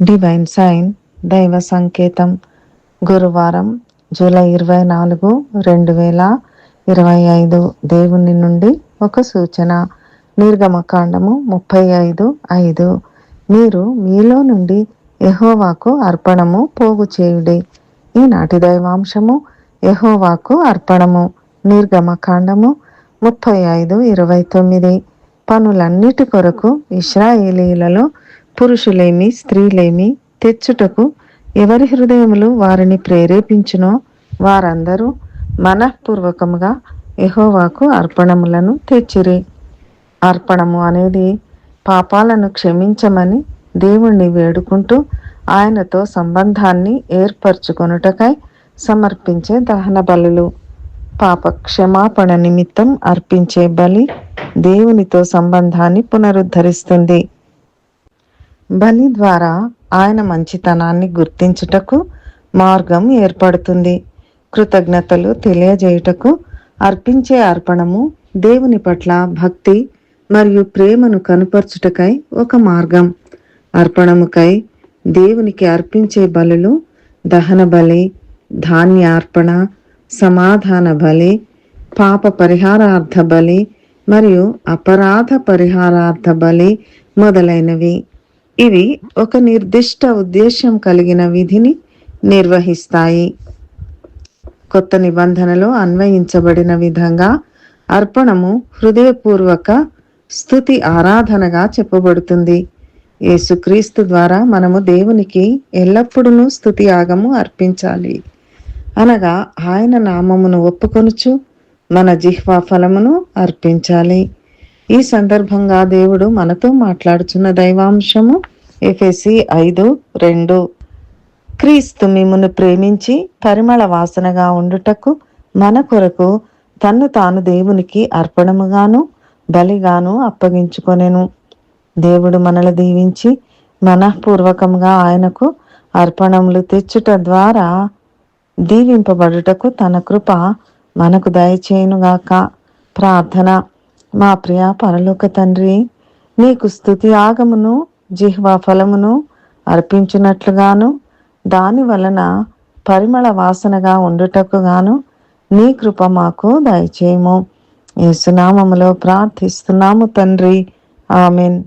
Divine sign దైవ సంకేతం గురువారం జూలై ఇరవై నాలుగు రెండు వేల ఇరవై ఐదు దేవుని నుండి ఒక సూచన. నిర్గమకాండము ముప్పై ఐదు ఐదు. మీరు మీలో నుండి ఎహోవాకు అర్పణము పోగు చేయుడి. ఈనాటి దైవాంశము ఎహోవాకు అర్పణము. నిర్గమకాండము ముప్పై ఐదు ఇరవై తొమ్మిది. పనులన్నిటి కొరకు ఇస్రాయేలీలలో పురుషులేమి స్త్రీలేమి తెచ్చుటకు ఎవరి హృదయములు వారిని ప్రేరేపించునో వారందరూ మనఃపూర్వకముగా యహోవాకు అర్పణములను తెచ్చిరి. అర్పణము అనేది పాపాలను క్షమించమని దేవుణ్ణి వేడుకుంటూ ఆయనతో సంబంధాన్ని ఏర్పరచుకొనుటకై సమర్పించే దహన బలులు. పాప క్షమాపణ నిమిత్తం అర్పించే బలి దేవునితో సంబంధాన్ని పునరుద్ధరిస్తుంది. బలి ద్వారా ఆయన మంచితనాన్ని గుర్తించుటకు మార్గం ఏర్పడుతుంది. కృతజ్ఞతలు తెలియజేయుటకు అర్పించే అర్పణము దేవుని పట్ల భక్తి మరియు ప్రేమను కనుపర్చుటకై ఒక మార్గం. అర్పణముకై దేవునికి అర్పించే బలులు దహన బలి ధాన్యార్పణ సమాధాన బలి పాప పరిహారార్థ బలి మరియు అపరాధ పరిహారార్థ బలి మొదలైనవి. ఇవి ఒక నిర్దిష్ట ఉద్దేశం కలిగిన విధిని నిర్వహిస్తాయి. కొత్త నిబంధనలో అన్వయించబడిన విధంగా అర్పణము హృదయపూర్వక స్థుతి ఆరాధనగా చెప్పబడుతుంది. యేసుక్రీస్తు ద్వారా మనము దేవునికి ఎల్లప్పుడూ స్థుతి యాగము అర్పించాలి. అనగా ఆయన నామమును ఒప్పుకొనుచు మన జిహ్వా ఫలమును అర్పించాలి. ఈ సందర్భంగా దేవుడు మనతో మాట్లాడుచున్న దైవాంశము ఎఫెసి ఐదు రెండు. క్రీస్తు మిమ్మును ప్రేమించి పరిమళ వాసనగా ఉండుటకు మన కొరకు తన్ను తాను దేవునికి అర్పణముగాను బలిగాను అప్పగించుకొనెను. దేవుడు మనల దీవించి మనఃపూర్వకంగా ఆయనకు అర్పణములు తెచ్చుట ద్వారా దీవింపబడుటకు తన కృప మనకు దయచేయునుగాక. ప్రార్థన. మా ప్రియ పరలోక తండ్రి నీకు స్థుతి ఆగమును జిహ్వా ఫలమును అర్పించినట్లుగాను దాని వలన పరిమళ వాసనగా ఉండుటకు గాను నీ కృప మాకు దయచేయము. యేసునామములో ప్రార్థిస్తున్నాము తండ్రి. ఆమెన్.